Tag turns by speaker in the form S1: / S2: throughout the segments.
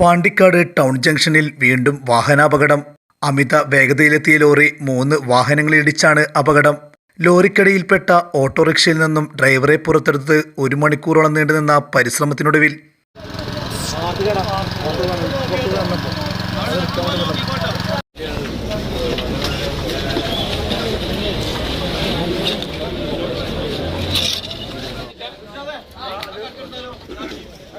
S1: Pandikkad town ജംഗ്ഷനിൽ വീണ്ടും വാഹനാപകടം. അമിത വേഗതയിലെത്തിയ lorry മൂന്ന് വാഹനങ്ങളിടിച്ചാണ് അപകടം. ലോറിക്കടിയിൽപ്പെട്ട ഓട്ടോറിക്ഷയിൽ നിന്നും ഡ്രൈവറെ പുറത്തെടുത്ത് ഒരു മണിക്കൂറോളം നീണ്ടുനിന്ന പരിശ്രമത്തിനൊടുവിൽ.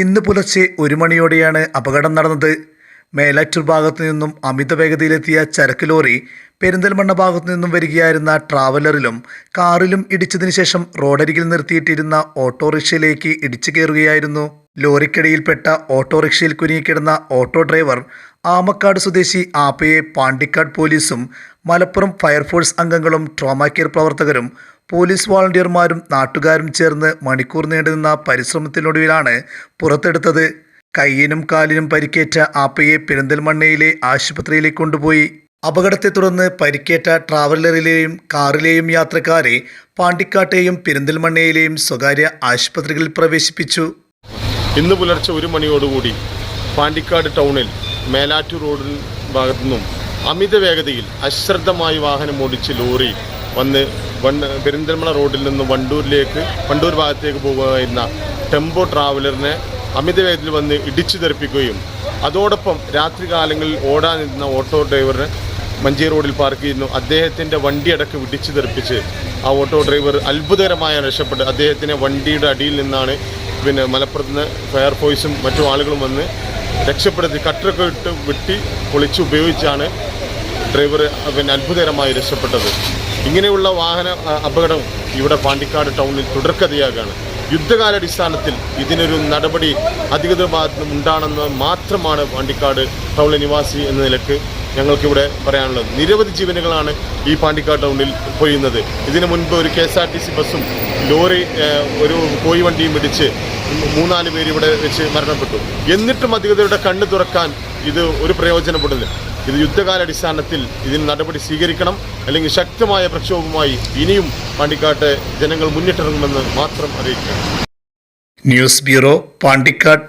S1: ഇന്ന് പുലർച്ചെ ഒരു മണിയോടെയാണ് അപകടം നടന്നത്. മേലാറ്റൂർ ഭാഗത്തു നിന്നും അമിത വേഗതയിലെത്തിയ ചരക്ക് ലോറി പെരിന്തൽമണ്ണ ഭാഗത്തു നിന്നും വരികയായിരുന്ന ട്രാവലറിലും കാറിലും ഇടിച്ചതിനു ശേഷം റോഡരികിൽ നിർത്തിയിട്ടിരുന്ന ഓട്ടോറിക്ഷയിലേക്ക് ഇടിച്ചു കയറുകയായിരുന്നു. ലോറിക്കടിയിൽപ്പെട്ട ഓട്ടോറിക്ഷയിൽ കുരുങ്ങിക്കിടന്ന ഓട്ടോ ഡ്രൈവർ ആമക്കാട് സ്വദേശി ആപ്പയെ പാണ്ടിക്കാട് പോലീസും മലപ്പുറം ഫയർഫോഴ്സ് അംഗങ്ങളും ട്രോമാ കെയർ പ്രവർത്തകരും പോലീസ് വോളണ്ടിയർമാരും നാട്ടുകാരും ചേർന്ന് മണിക്കൂർ നീണ്ടുനിന്ന പരിശ്രമത്തിനൊടുവിലാണ് പുറത്തെടുത്തത്. കയ്യിനും കാലിനും പരിക്കേറ്റ ആപ്പയെ പെരിന്തൽമണ്ണയിലെ ആശുപത്രിയിലേക്ക് കൊണ്ടുപോയി. അപകടത്തെ തുടർന്ന് പരിക്കേറ്റ ട്രാവലറിലെയും കാറിലെയും യാത്രക്കാരെ പാണ്ടിക്കാട്ടെയും പെരിന്തൽമണ്ണയിലെയും സ്വകാര്യ ആശുപത്രികളിൽ പ്രവേശിപ്പിച്ചു.
S2: ഇന്ന് പുലർച്ചെ ഒരു മണിയോടുകൂടി പാണ്ടിക്കാട് ടൗണിൽ മേലാറ്റൂർ റോഡിൻ ഭാഗത്തു നിന്നും അമിത വേഗതയിൽ അശ്രദ്ധമായി വാഹനം ഓടിച്ച് ലോറി വന്ന് വൺ പെരിന്തൽമണ്ണ റോഡിൽ നിന്ന് വണ്ടൂരിലേക്ക് വണ്ടൂർ ഭാഗത്തേക്ക് പോകുമായിരുന്ന ടെമ്പോ ട്രാവലറിനെ അമിത വേഗത്തിൽ വന്ന് ഇടിച്ചു തെറിപ്പിക്കുകയും അതോടൊപ്പം രാത്രി കാലങ്ങളിൽ ഓടാനിരുന്ന ഓട്ടോ ഡ്രൈവറിനെ മഞ്ചേ റോഡിൽ പാർക്ക് ചെയ്യുന്നു. അദ്ദേഹത്തിന്റെ വണ്ടി അടക്കം ഇടിച്ചു തെറിപ്പിച്ച് ആ ഓട്ടോ ഡ്രൈവർ അത്ഭുതകരമായ രക്ഷപ്പെട്ട് അദ്ദേഹത്തിനെ വണ്ടിയുടെ അടിയിൽ നിന്നാണ് പിന്നെ മലപ്പുറത്ത് നിന്ന് ഫയർഫോഴ്സും മറ്റു ആളുകളും വന്ന് രക്ഷപ്പെടുത്തി കട്ടറൊക്കെ ഇട്ട് വെട്ടി പൊളിച്ച് ഉപയോഗിച്ചാണ് ഡ്രൈവർ പിന്നെ അത്ഭുതകരമായി രക്ഷപ്പെട്ടത്. ഇങ്ങനെയുള്ള വാഹന അപകടം ഇവിടെ പാണ്ടിക്കാട് ടൗണിൽ തുടർക്കഥയാകാണ്. യുദ്ധകാലാടിസ്ഥാനത്തിൽ ഇതിനൊരു നടപടി അധികൃതർ ഭാഗത്തുനിന്നും ഉണ്ടാണെന്ന് മാത്രമാണ് പാണ്ടിക്കാട് ടൗണിലെ നിവാസി എന്ന നിലയ്ക്ക് ഞങ്ങൾക്കിവിടെ പറയാനുള്ളത്. നിരവധി ജീവനുകളാണ് ഈ പാണ്ടിക്കാട് ടൗണിൽ പൊയ്യുന്നത് ഇതിനു മുൻപ് ഒരു K S R T C ബസ്സും ലോറി ഒരു കോഴി വണ്ടിയും ഇടിച്ച് മൂന്നാൽ പേര് ഇവിടെ വെച്ച് മരണപ്പെട്ടു. എന്നിട്ടും അധികൃതരുടെ കണ്ണ് തുറക്കാൻ ഇത് ഒരു പ്രയോജനപ്പെടുന്നില്ല. ഇത് യുദ്ധകാലടിസ്ഥാനത്തിൽ ഇതിന് നടപടി സ്വീകരിക്കണം. അല്ലെങ്കിൽ ശക്തമായ പ്രക്ഷോഭവുമായി ഇനിയും പാണ്ടിക്കാട്ട് ജനങ്ങൾ മുന്നിട്ടിറങ്ങുമെന്ന് മാത്രം അറിയിക്കുക.
S1: News bureau Pandikkad.